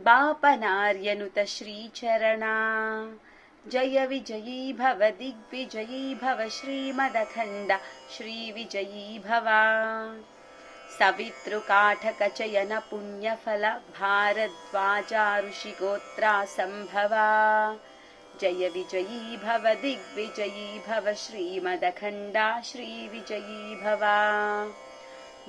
बापनार्यनुत श्रीचरणा। जय विजयी भव दिग्विजयी भव श्रीमदखण्ड। श्रीविजयी भव। सवितृकाठकचयन भारद्वाजा ऋषिगोत्रा सम्भवा जय विजयी भव दिग्विजयी भव श्रीमदखण्डा। श्रीविजयी भव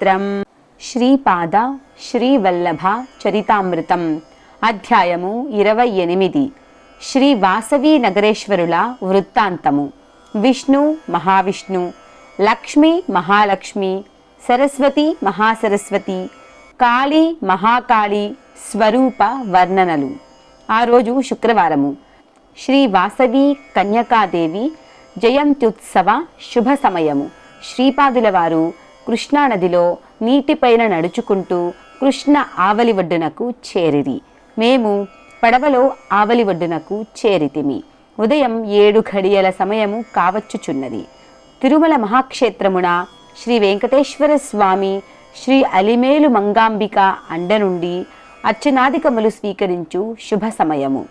సిద్ధమంగళస్తోత్రం శ్రీపాద శ్రీవల్లభ చరితామృతం. అధ్యాయము ఇరవై ఎనిమిది. శ్రీ వాసవి నగరేశ్వరుల వృత్తాంతము. విష్ణు మహావిష్ణు. లక్ష్మి మహాలక్ష్మి. సరస్వతి మహాసరస్వతి. కాళీ మహాకాళి. స్వరూప వర్ణనలు. ఆ రోజు శుక్రవారము. శ్రీ వాసవి కన్యకాదేవి జయంత్యుత్సవ శుభ సమయము. శ్రీపాదుల వారు కృష్ణానదిలో నీటిపైన నడుచుకుంటూ కృష్ణ ఆవలి ఒడ్డునకు చేరిరి. మేము పడవలో ఆవలి ఒడ్డునకు చేరితిమి. ఉదయం ఏడు ఘడియల సమయము కావచ్చుచున్నది. తిరుమల మహాక్షేత్రమున శ్రీ వెంకటేశ్వర స్వామి శ్రీ అలిమేలు మంగాంబిక అండ నుండి అర్చనాధికములు స్వీకరించు శుభ సమయము.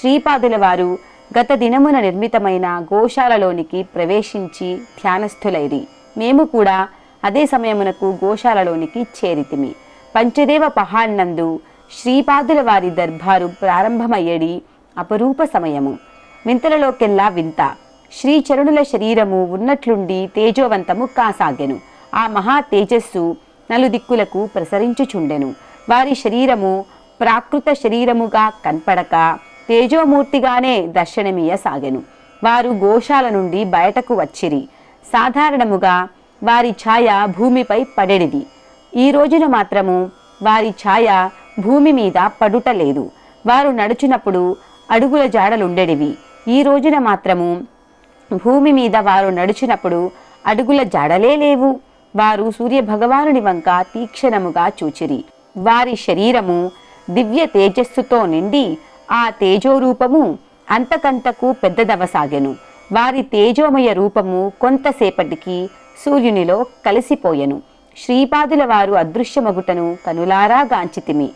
శ్రీపాదుల వారు గత దినమున నిర్మితమైన గోశాలలోనికి ప్రవేశించి ధ్యానస్థులైరి. మేము కూడా అదే సమయమునకు గోశాలలోనికి చేరితిమి. పంచదేవ పహాడ్నందు శ్రీపాదుల వారి దర్బారు ప్రారంభమయ్యడి అపరూప సమయము. వింతలలోకెల్లా వింత. శ్రీచరుణుల శరీరము ఉన్నట్లుండి తేజోవంతము కాసాగెను. ఆ మహా తేజస్సు నలుదిక్కులకు ప్రసరించుచుండెను. వారి శరీరము ప్రాకృత శరీరముగా కనపడక తేజోమూర్తిగానే దర్శనమీయసాగెను వారు గోశాల నుండి బయటకు వచ్చిరి. సాధారణముగా వారి ఛాయ భూమిపై పడెడిది. ఈ రోజున మాత్రము వారి ఛాయ భూమి మీద పడుటలేదు. వారు నడుచునప్పుడు అడుగుల జాడలుండెడివి. ఈ రోజున మాత్రము భూమి మీద వారు నడుచినప్పుడు అడుగుల జాడలే లేవు. వారు సూర్య భగవానుని వంక తీక్షణముగా చూచిరి. వారి శరీరము దివ్య తేజస్సుతో నిండి ఆ తేజోరూపము అంతకంతకు పెద్దదవసాగెను. వారి తేజోమయ రూపము కొంతసేపటికి సూర్యునిలో కలిసిపోయెను. శ్రీపాదుల వారు అదృశ్యమగుటను కనులారా గాంచితిమి.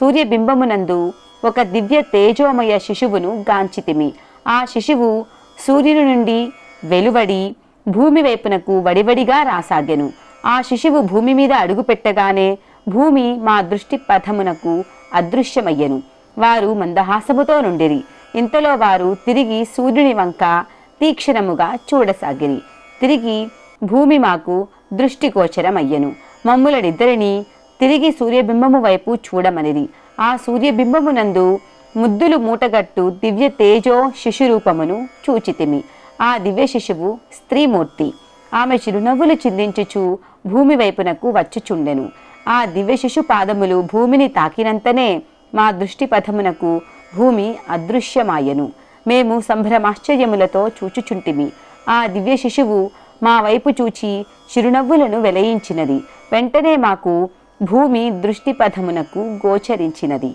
సూర్యబింబమునందు ఒక దివ్య తేజోమయ శిశువును గాంచితిమి. ఆ శిశువు సూర్యుని నుండి వెలువడి భూమి వైపునకు వడివడిగా రాసాగెను. ఆ శిశువు భూమి మీద అడుగుపెట్టగానే భూమి మా దృష్టి పథమునకు అదృశ్యమయ్యను. వారు మందహాసముతో నుండిరి. ఇంతలో వారు తిరిగి సూర్యుని వంక తీక్షణముగా చూడసాగిరి. తిరిగి భూమి మాకు దృష్టిగోచరమయ్యను. మమ్ములనిద్దరిని తిరిగి సూర్యబింబము వైపు చూడమనిది ఆ సూర్యబింబమునందు ముద్దులు మూటగట్టు దివ్య తేజో శిశురూపమును చూచితిమి. ఆ దివ్య శిశువు స్త్రీమూర్తి. ఆమె చిరునవ్వులు చిందించుచు భూమి వైపునకు వచ్చుచుండెను. ఆ దివ్య శిశు పాదములు భూమిని తాకినంతనే మా దృష్టి పథమునకు భూమి అదృశ్యమాయెను. మేము సంభ్రమాశ్చర్యములతో చూచుచుంటిమి. ఆ దివ్య శిశువు మా వైపు చూచి చిరునవ్వులను వెలయించినది. వెంటనే మాకు భూమి దృష్టిపథమునకు గోచరించినది.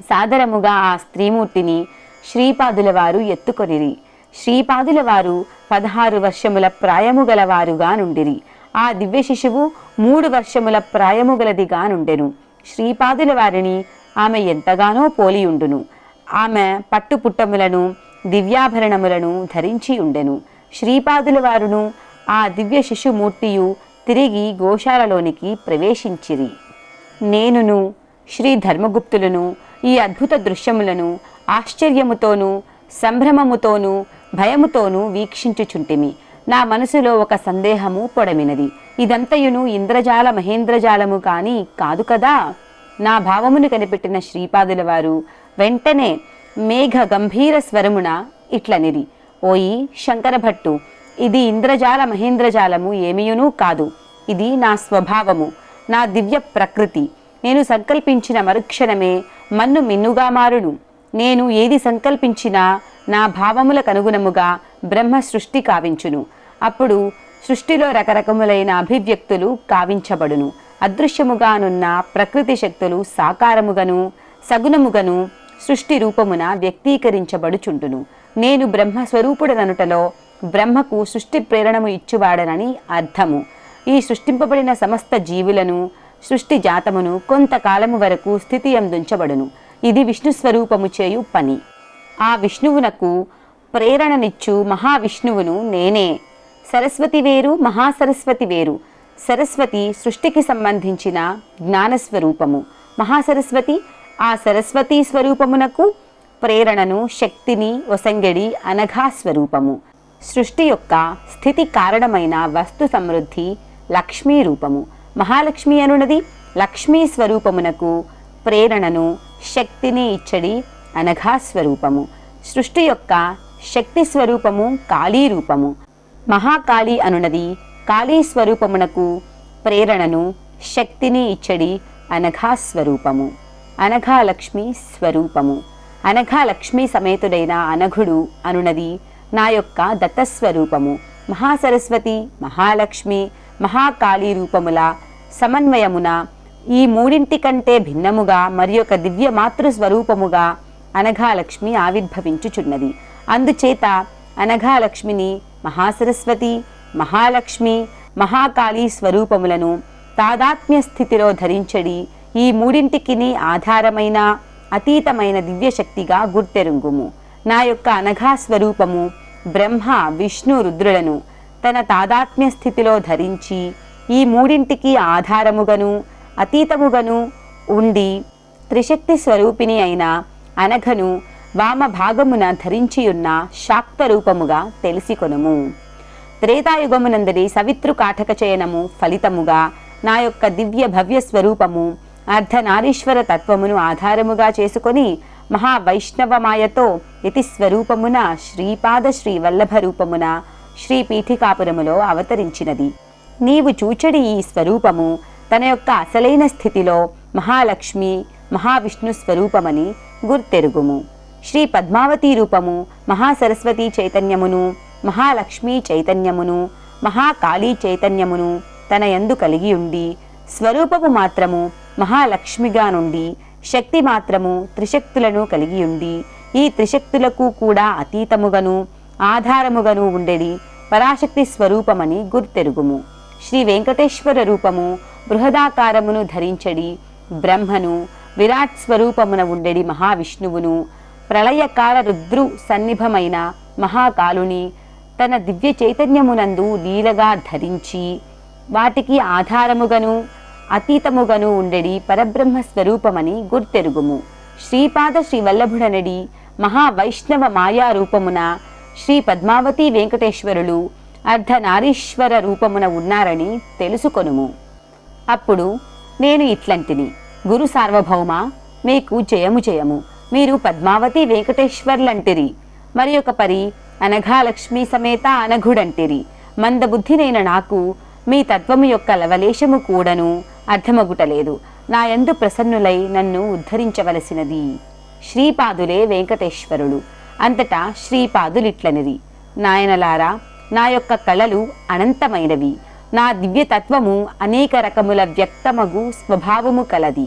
సాదరముగా ఆ స్త్రీమూర్తిని శ్రీపాదుల వారు ఎత్తుకొనిరి. శ్రీపాదుల వారు పదహారు వర్షముల ప్రాయము గలవారుగా నుండిరి. ఆ దివ్య శిశువు మూడు వర్షముల ప్రాయము గలదిగా నుండెను. శ్రీపాదుల వారిని ఆమె ఎంతగానో పోలియుండును. ఆమె పట్టుపుట్టములను దివ్యాభరణములను ధరించి ఉండెను. శ్రీపాదుల వారును ఆ దివ్య శిశుమూర్తియు తిరిగి గోశాలలోనికి ప్రవేశించిరి. నేనును శ్రీ ధర్మగుప్తులను ఈ అద్భుత దృశ్యములను ఆశ్చర్యముతోనూ సంభ్రమముతోనూ భయముతోనూ వీక్షించుచుంటిమి. నా మనసులో ఒక సందేహము పొడమినది. ఇదంతయును ఇంద్రజాల మహేంద్రజాలము కాని కాదు కదా? నా భావమును కనిపెట్టిన శ్రీపాదుల వారు వెంటనే మేఘ గంభీర స్వరమున ఇట్లనిది ఓయి శంకరభట్టు ఇది ఇంద్రజాల మహేంద్రజాలము ఏమియునూ కాదు. ఇది నా స్వభావము నా దివ్య ప్రకృతి. నేను సంకల్పించిన మరుక్షణమే మన్ను మిన్నుగా మారును. నేను ఏది సంకల్పించినా నా భావములకు అనుగుణముగా బ్రహ్మ సృష్టి కావించును. అప్పుడు సృష్టిలో రకరకములైన అభివ్యక్తులు కావించబడును. అదృశ్యముగానున్న ప్రకృతి శక్తులు సాకారముగను సగుణముగను సృష్టి రూపమున వ్యక్తీకరించబడుచుంటును నేను బ్రహ్మ స్వరూపుడననుటలో బ్రహ్మకు సృష్టి ప్రేరణము ఇచ్చువాడనని అర్థము. ఈ సృష్టింపబడిన సమస్త జీవులను సృష్టి జాతమును కొంతకాలము వరకు స్థితి అందుంచబడును ఇది విష్ణు స్వరూపము చేయు పని. ఆ విష్ణువునకు ప్రేరణనిచ్చు మహావిష్ణువును నేనే. సరస్వతి వేరు మహాసరస్వతి వేరు. సరస్వతి సృష్టికి సంబంధించిన జ్ఞానస్వరూపము. మహాసరస్వతి ఆ సరస్వతి స్వరూపమునకు ప్రేరణను శక్తిని ఒసంగడి అనఘా స్వరూపము. సృష్టి యొక్క స్థితి కారణమైన వస్తు సమృద్ధి లక్ష్మీ రూపము. మహాలక్ష్మి అనున్నది లక్ష్మీ స్వరూపమునకు ప్రేరణను శక్తిని ఇచ్చడి అనఘా స్వరూపము. సృష్టి యొక్క శక్తి స్వరూపము కాళీ రూపము. మహాకాళి అనునది కాళీ స్వరూపమునకు ప్రేరణను శక్తిని ఇచ్చడి అనఘా స్వరూపము. అనఘాలక్ష్మి స్వరూపము. అనఘాలక్ష్మి సమేతుడైన అనఘుడు అనునది నా యొక్క దత్తస్వరూపము. మహాసరస్వతి మహాలక్ష్మి మహాకాళీ రూపముల సమన్వయమున ఈ మూడింటి కంటే భిన్నముగా మరి ఒక దివ్య మాతృ స్వరూపముగా అనఘాలక్ష్మి ఆవిర్భవించుచున్నది. అందుచేత అనఘాలక్ష్మిని మహాసరస్వతి మహాలక్ష్మి మహాకాళీ స్వరూపములను తాదాత్మ్య స్థితిలో ధరించడి ఈ మూడింటికిని ఆధారమైన అతీతమైన దివ్యశక్తిగా గుర్తెరుంగుము. నా యొక్క అనఘా స్వరూపము బ్రహ్మ విష్ణు రుద్రులను తన తాదాత్మ్య స్థితిలో ధరించి ఈ మూడింటికి ఆధారముగను అతీతముగను ఉండి త్రిశక్తి స్వరూపిణి అయిన అనఘను వామ భాగమున ధరించియున్న శాక్త రూపముగా తెలిసికొనుము. త్రేతాయుగమునందరి సవితృ చయనము ఫలితముగా నా యొక్క దివ్య భవ్య స్వరూపము అర్ధనారీశ్వర తత్వమును ఆధారముగా చేసుకొని మహావైష్ణవమాయతో యతి స్వరూపమున శ్రీపాద శ్రీవల్లభ రూపమున శ్రీ పీఠికాపురములో అవతరించినది. నీవు చూచడి ఈ స్వరూపము తన యొక్క అసలైన స్థితిలో మహాలక్ష్మి మహావిష్ణు స్వరూపమని గుర్తెరుగుము. శ్రీ పద్మావతి రూపము మహాసరస్వతి చైతన్యమును మహాలక్ష్మి చైతన్యమును మహాకాళీ చైతన్యమును తన యందు కలిగి ఉండి స్వరూపము మాత్రము మహాలక్ష్మిగా నుండి శక్తి మాత్రము త్రిశక్తులను కలిగి ఉండి ఈ త్రిశక్తులకు కూడా అతీతముగను ఆధారముగను ఉండెడి పరాశక్తి స్వరూపమని గుర్తెరుగుము. శ్రీ వెంకటేశ్వర రూపము బృహదాకారమును ధరించడి బ్రహ్మను విరాట్ స్వరూపమున ఉండెడి మహావిష్ణువును ప్రళయకాల రుద్రు సన్నిభమైన మహాకాలుని తన దివ్య చైతన్యమునందు లీలగా ధరించి వాటికి ఆధారముగను అతీతముగను ఉండెడి పరబ్రహ్మ స్వరూపమని గుర్తెరుగుము. శ్రీపాద శ్రీవల్లభుడనడి మహావైష్ణవ మాయా రూపమున శ్రీ పద్మావతి వెంకటేశ్వరులు అర్ధనారీశ్వర రూపమున ఉన్నారని తెలుసుకొనుము. అప్పుడు నేను ఇట్లంటిని గురు సార్వభౌమ మీకు జయము జయము మీరు పద్మావతి వెంకటేశ్వర్లంటిరి మరి ఒక పరి అనఘా లక్ష్మీ సమేత అనఘుడంటిరి మందబుద్ధినైన నాకు మీ తత్వము యొక్క లవలేశము కూడను అర్థమగుటలేదు. నా యందు ప్రసన్నులై నన్ను ఉద్ధరించవలసినది శ్రీపాదులే వెంకటేశ్వరుడు. అంతటా శ్రీపాదులిట్లనిది. నాయనలారా నా యొక్క కళలు అనంతమైనవి. నా దివ్యతత్వము అనేక రకముల వ్యక్తమగు స్వభావము కలది.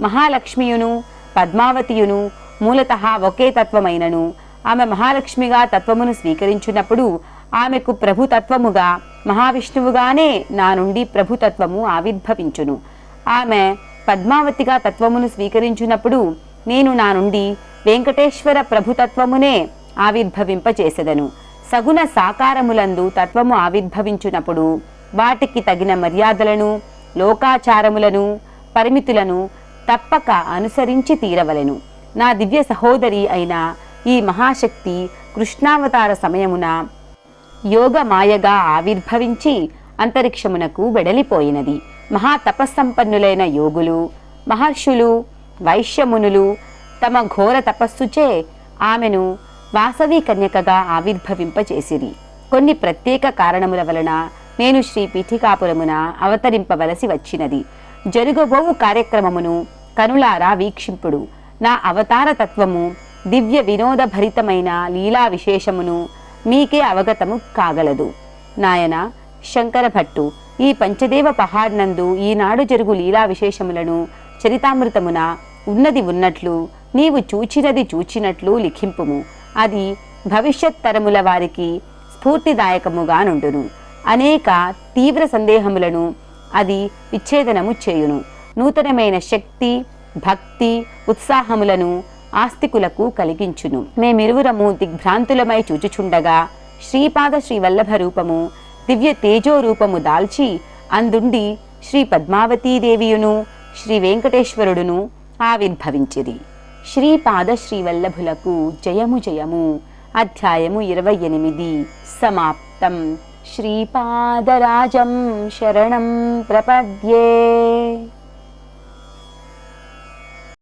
మహాలక్ష్మియును పద్మావతియును మూలత ఒకే తత్వమైనను. ఆమె మహాలక్ష్మిగా తత్వమును స్వీకరించినప్పుడు ఆమెకు ప్రభుతత్వముగా మహావిష్ణువుగానే నా నుండి ప్రభుతత్వము ఆవిర్భవించును. ఆమె పద్మావతిగా తత్వమును స్వీకరించినప్పుడు నేను నా నుండి వెంకటేశ్వర ప్రభుతత్వమునే ఆవిర్భవింపచేసెదను. సగుణ సాకారములందు తత్వము ఆవిర్భవించినప్పుడు వాటికి తగిన మర్యాదలను లోకాచారములను పరిమితులను తప్పక అనుసరించి తీరవలెను. నా దివ్య సహోదరి అయిన ఈ మహాశక్తి కృష్ణావతార సమయమున యోగ మాయగా ఆవిర్భవించి అంతరిక్షమునకు వెడలిపోయినది. మహా తపస్సంపన్నులైన యోగులు మహర్షులు వైశ్యమునులు తమ ఘోర తపస్సుచే ఆమెను వాసవి కన్యకగా ఆవిర్భవింపచేసిరి. కొన్ని ప్రత్యేక కారణముల వలన నేను శ్రీ పీఠికాపురమున అవతరింపవలసి వచ్చినది. జరుగబోవు కార్యక్రమమును కనులారా వీక్షింపుడు. నా అవతార తత్వము దివ్య వినోదభరితమైన లీలా విశేషమును మీకే అవగతము కాగలదు. నాయన శంకర భట్టు ఈ పంచదేవ పహాడ్ నందు ఈనాడు జరుగు లీలా విశేషములను చరితామృతమున ఉన్నది ఉన్నట్లు నీవు చూచినది చూచినట్లు లిఖింపుము. అది భవిష్యత్ తరముల వారికి స్ఫూర్తిదాయకముగా నుండును. అనేక తీవ్ర సందేహములను అది విచ్ఛేదనము చేయును. నూతనమైన శక్తి భక్తి ఉత్సాహములను ఆస్తికులకు కలిగించును. మేమిరువురము దిగ్భ్రాంతులమై చూచుచుండగా శ్రీపాద శ్రీవల్లభ రూపము దివ్య తేజో రూపము దాల్చి అందుండి శ్రీ పద్మావతీదేవియును శ్రీ వెంకటేశ్వరుడును ఆవిర్భవించిరి. శ్రీపాద శ్రీవల్లభులకు జయము జయము. అధ్యాయము ఇరవై ఎనిమిది. సమాప్తం. శ్రీపాదరాజం శరణం ప్రపద్యే.